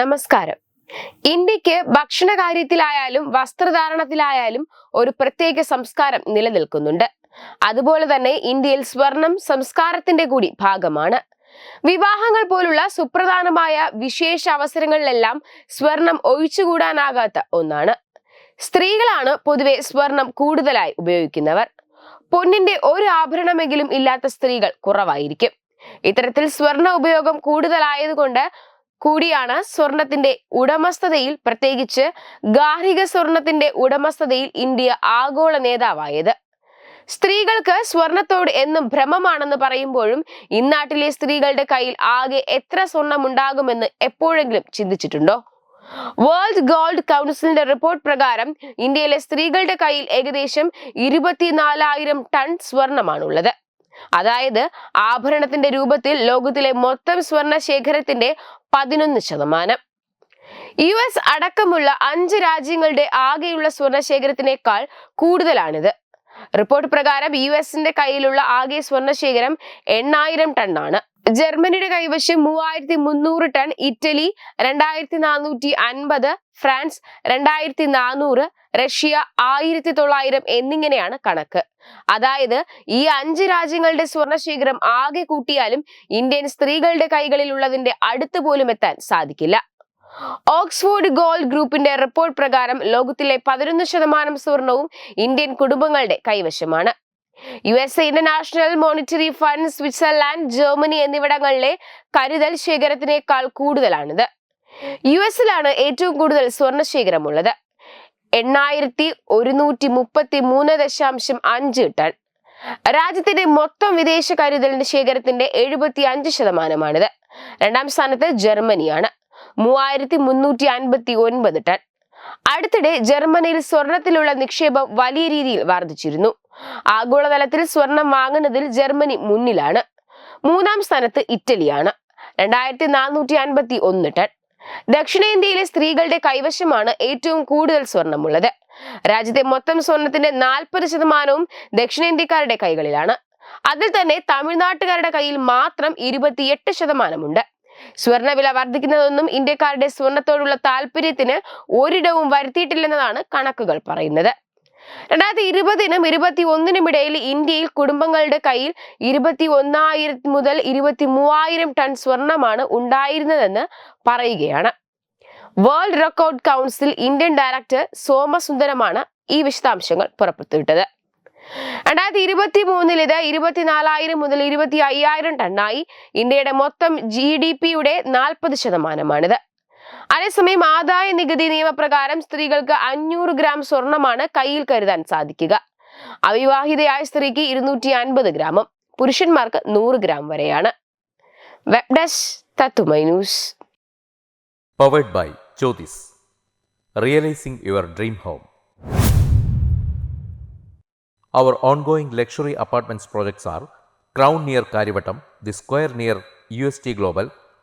നമസ്കാരം. ഇന്ത്യയ്ക്ക് ഭക്ഷണ കാര്യത്തിലായാലും വസ്ത്രധാരണത്തിലായാലും ഒരു പ്രത്യേക സംസ്കാരം നിലനിൽക്കുന്നുണ്ട്. അതുപോലെ തന്നെ ഇന്ത്യയിൽ സ്വർണം സംസ്കാരത്തിന്റെ കൂടി ഭാഗമാണ്. വിവാഹങ്ങൾ പോലുള്ള സുപ്രധാനമായ വിശേഷ അവസരങ്ങളിലെല്ലാം സ്വർണം ഒഴിച്ചുകൂടാനാകാത്ത ഒന്നാണ്. സ്ത്രീകളാണ് പൊതുവെ സ്വർണം കൂടുതലായി ഉപയോഗിക്കുന്നവർ. പൊന്നിന്റെ ഒരു ആഭരണമെങ്കിലും ഇല്ലാത്ത സ്ത്രീകൾ കുറവായിരിക്കും. ഇത്തരത്തിൽ സ്വർണ ഉപയോഗം കൂടുതലായതുകൊണ്ട് കൂടിയാണ് സ്വർണത്തിന്റെ ഉടമസ്ഥതയിൽ പ്രത്യേകിച്ച് ഗാർഹിക സ്വർണത്തിന്റെ ഉടമസ്ഥതയിൽ ഇന്ത്യ ആഗോള നേതാവായത്. സ്ത്രീകൾക്ക് സ്വർണത്തോട് എന്നും ഭ്രമമാണെന്ന് പറയുമ്പോഴും ഇന്നാട്ടിലെ സ്ത്രീകളുടെ കയ്യിൽ ആകെ എത്ര സ്വർണം ഉണ്ടാകുമെന്ന് എപ്പോഴെങ്കിലും ചിന്തിച്ചിട്ടുണ്ടോ? വേൾഡ് ഗോൾഡ് കൗൺസിലിന്റെ റിപ്പോർട്ട് പ്രകാരം ഇന്ത്യയിലെ സ്ത്രീകളുടെ കയ്യിൽ ഏകദേശം ഇരുപത്തിനാലായിരം ടൺ സ്വർണമാണുള്ളത്. അതായത് ആഭരണത്തിന്റെ രൂപത്തിൽ ലോകത്തിലെ മൊത്തം സ്വർണ ശേഖരത്തിന്റെ പതിനൊന്ന് ശതമാനം. യു എസ് അടക്കമുള്ള അഞ്ച് രാജ്യങ്ങളുടെ ആകെയുള്ള സ്വർണ ശേഖരത്തിനേക്കാൾ കൂടുതലാണിത്. റിപ്പോർട്ട് പ്രകാരം യു എസിന്റെ കയ്യിലുള്ള ആകെ സ്വർണ ശേഖരം എണ്ണായിരം ടണ്ണാണ്. ജർമ്മനിയുടെ കൈവശം മൂവായിരത്തി മുന്നൂറ് ടൺ ഇറ്റലി രണ്ടായിരത്തി നാനൂറ്റി അൻപത് ഫ്രാൻസ് രണ്ടായിരത്തി നാനൂറ് റഷ്യ ആയിരത്തി തൊള്ളായിരം എന്നിങ്ങനെയാണ് കണക്ക്. അതായത് ഈ അഞ്ച് രാജ്യങ്ങളുടെ സ്വർണശേഖരം ആകെ കൂട്ടിയാലും ഇന്ത്യൻ സ്ത്രീകളുടെ കൈകളിലുള്ളതിന്റെ അടുത്ത് പോലും എത്താൻ സാധിക്കില്ല. ഓക്സ്ഫോർഡ് ഗോൾഡ് ഗ്രൂപ്പിന്റെ റിപ്പോർട്ട് പ്രകാരം ലോകത്തിലെ പതിനൊന്ന് ശതമാനം സ്വർണവും ഇന്ത്യൻ കുടുംബങ്ങളുടെ കൈവശമാണ്. U S A international monetary fund Switzerland Germany എന്നിവിടങ്ങളിലെ കരുതൽ ശേഖരത്തിനേക്കാൾ കൂടുതലാണിത്. യു എസിലാണ് ഏറ്റവും കൂടുതൽ സ്വർണ ശേഖരമുള്ളത്. എണ്ണായിരത്തി ഒരുന്നൂറ്റി മുപ്പത്തി മൂന്ന് ദശാംശം അഞ്ച് ടൺ. രാജ്യത്തിന്റെ മൊത്തം വിദേശ കരുതലിന്റെ ശേഖരത്തിന്റെ എഴുപത്തി അഞ്ച് ശതമാനമാണിത്. രണ്ടാം സ്ഥാനത്ത് ജർമ്മനിയാണ്. മൂവായിരത്തി മുന്നൂറ്റി അൻപത്തി ഒൻപത് ടൺ. അടുത്തിടെ ജർമ്മനിയിൽ സ്വർണത്തിലുള്ള നിക്ഷേപം വലിയ രീതിയിൽ വർദ്ധിച്ചിരുന്നു. ആഗോളതലത്തിൽ സ്വർണം വാങ്ങുന്നതിൽ ജർമ്മനി മുന്നിലാണ്. മൂന്നാം സ്ഥാനത്ത് ഇറ്റലിയാണ്. രണ്ടായിരത്തി നാനൂറ്റി അൻപത്തി ഒന്ന് ടൺ. ദക്ഷിണേന്ത്യയിലെ സ്ത്രീകളുടെ കൈവശമാണ് ഏറ്റവും കൂടുതൽ സ്വർണമുള്ളത്. രാജ്യത്തെ മൊത്തം സ്വർണത്തിന്റെ നാൽപ്പത് ശതമാനവും ദക്ഷിണേന്ത്യക്കാരുടെ കൈകളിലാണ്. അതിൽ തന്നെ തമിഴ്നാട്ടുകാരുടെ കയ്യിൽ മാത്രം ഇരുപത്തിയെട്ട് ശതമാനമുണ്ട്. സ്വർണവില വർദ്ധിക്കുന്നതൊന്നും ഇന്ത്യക്കാരുടെ സ്വർണത്തോടുള്ള താല്പര്യത്തിന് ഒരിടവും വരുത്തിയിട്ടില്ലെന്നതാണ് കണക്കുകൾ പറയുന്നത്. രണ്ടായിരത്തി ഇരുപതിനും ഇരുപത്തി ഒന്നിനും ഇടയിൽ ഇന്ത്യയിൽ കുടുംബങ്ങളുടെ കയ്യിൽ ഇരുപത്തി ഒന്നായിരം മുതൽ ഇരുപത്തി മൂവായിരം ടൺ സ്വർണമാണ് ഉണ്ടായിരുന്നതെന്ന് പറയുകയാണ്. World record council Indian director സോമസുന്ദരമാണ് ഈ വിശദാംശങ്ങൾ പുറപ്പെടുത്തിവിട്ടത് രണ്ടായിരത്തി ഇരുപത്തി മൂന്നിൽ ഇത് ഇരുപത്തിനാലായിരം മുതൽ ഇരുപത്തി അയ്യായിരം ടണ്ണായി. ഇന്ത്യയുടെ മൊത്തം ജി ഡി പിയുടെ നാൽപ്പത് ശതമാനമാണിത്. അതേസമയം ആദായ നികുതി നിയമപ്രകാരം സ്ത്രീകൾക്ക് അഞ്ഞൂറ് ഗ്രാം സ്വർണമാണ് കയ്യിൽ കരുതാൻ സാധിക്കുക. അവിവാഹിതയായ സ്ത്രീക്ക് ഇരുന്നൂറ്റി അൻപത് ഗ്രാമും പുരുഷന്മാർക്ക് നൂറ് ഗ്രാം വരെയാണ്. വെബ് ഡെസ്ക് തത്തുമൈ news. Powered by Jyothis realising your dream home Our ongoing luxury apartments projects are Crown